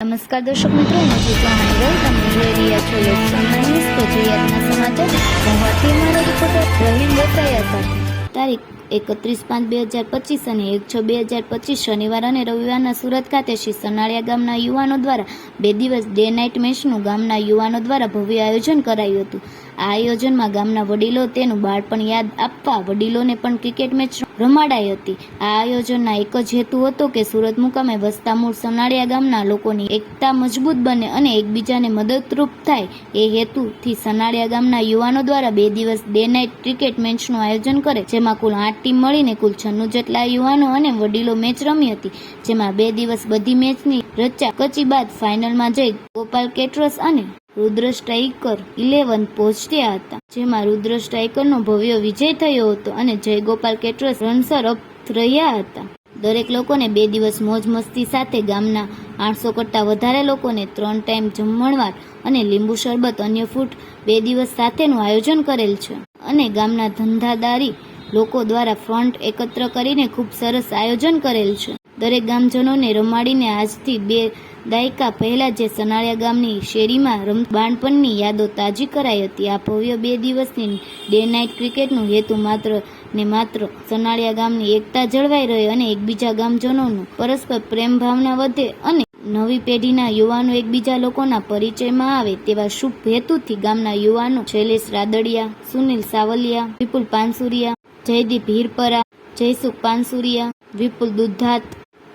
નમસ્કાર દર્શક મિત્રો, હું છું ચૌહાણ ગૌ તમે જોઈ રહ્યા છો જોઈએ આજના સમાચાર ગુવાહાટી અમારા રિપોર્ટર રહીમ વસાયા સાથે તારીખ એકત્રીસ પાંચ બે હજાર પચીસ અને એક છ બે હજાર પચીસ શનિવાર અને રવિવારના સુરત ખાતે શ્રી સનાળિયા ગામના યુવાનો દ્વારા બે દિવસ ડે નાઇટ મેચનું ગામના યુવાનો દ્વારા ભવ્ય આયોજન કરાયું હતું. આ આયોજનમાં ગામના વડીલો તેનું બાળપણ યાદ આપવા વડીલોને પણ ક્રિકેટ મેચ રમાડાઈ હતી. આ આયોજનના એક જ હેતુ હતો કે સુરત મુકામે વસતા મૂળ સનાળિયા ગામના લોકોની એકતા મજબૂત બને અને એકબીજાને મદદરૂપ થાય. એ હેતુથી સનાળિયા ગામના યુવાનો દ્વારા બે દિવસ ડે નાઇટ ક્રિકેટ મેચનું આયોજન કરે, જેમાં કુલ આઠ ટીમ મળીને કુલ છન્નું જેટલા યુવાનો અને વડીલો મેચ રમી હતી, જેમાં બે દિવસ બધી મેચની રચા, કચી બાદ ફાઇનલમાં જઈ ગોપાલ કેટ્રસ અને રુદ્ર સ્ટ્રાઇકર ઇલેવન પહોંચ્યા હતા, જેમાં રુદ્ર સ્ટ્રાઇકરનો ભવ્ય વિજય થયો હતો અને જયગોપાલ કેટરસ રનસર અપ રહ્યા હતા. દરેક લોકોને બે દિવસ મોજ મસ્તી સાથે ગામના આઠસો કરતાં વધારે લોકોને ત્રણ ટાઈમ જમણવાર અને લીંબુ શરબત અન્ય ફૂડ બે દિવસ સાથેનું આયોજન કરેલ છે. અને ગામના ધંધાદારી લોકો દ્વારા ફ્રન્ટ એકત્ર કરીને ખૂબ સરસ આયોજન કરેલ છે. દરેક ગામજનોને રમાડીને આજથી બે દાયકા પહેલા જે સનાળિયા ગામની શેરીમાં રમ, બાળપણની યાદો તાજી કરાઈ હતી. આ ભવ્ય બે દિવસની ડે નાઇટ ક્રિકેટનું હેતુ માત્ર ને માત્ર સનાળિયા ગામની એકતા જળવાઈ રહે અને એકબીજા ગામજનોનું પરસ્પર પ્રેમ ભાવના વધે અને નવી પેઢીના યુવાનો એકબીજા લોકોના પરિચયમાં આવે તેવા શુભ હેતુથી ગામના યુવાનો શૈલેષ રાદડિયા, સુનિલ સાવલિયા, વિપુલ પાનસુરિયા, જયદીપ હીરપરા, જયસુખ પાનસુરિયા, વિપુલ દુધાત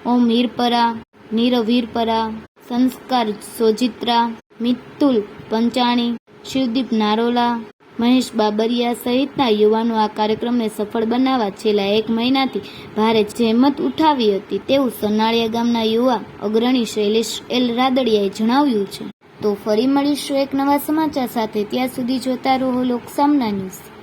ઓમ મીરપરા નીરવ વીરપરા સંસ્કાર સોજિત્રા, મિત્તુલ પંચાણી, શિવદીપ નારોલા, મહેશ બાબરિયા સહિતના યુવાનો આ કાર્યક્રમને સફળ બનાવવા છેલ્લા એક મહિનાથી ભારે જહેમત ઉઠાવી હતી. તેવું સનાળિયા ગામના યુવા અગ્રણી શૈલેષ એલ રાદડિયાએ જણાવ્યું છે. તો ફરી મળીશું એક નવા સમાચાર સાથે. ત્યાં સુધી જોતા રહો લોકસામના ન્યૂઝ.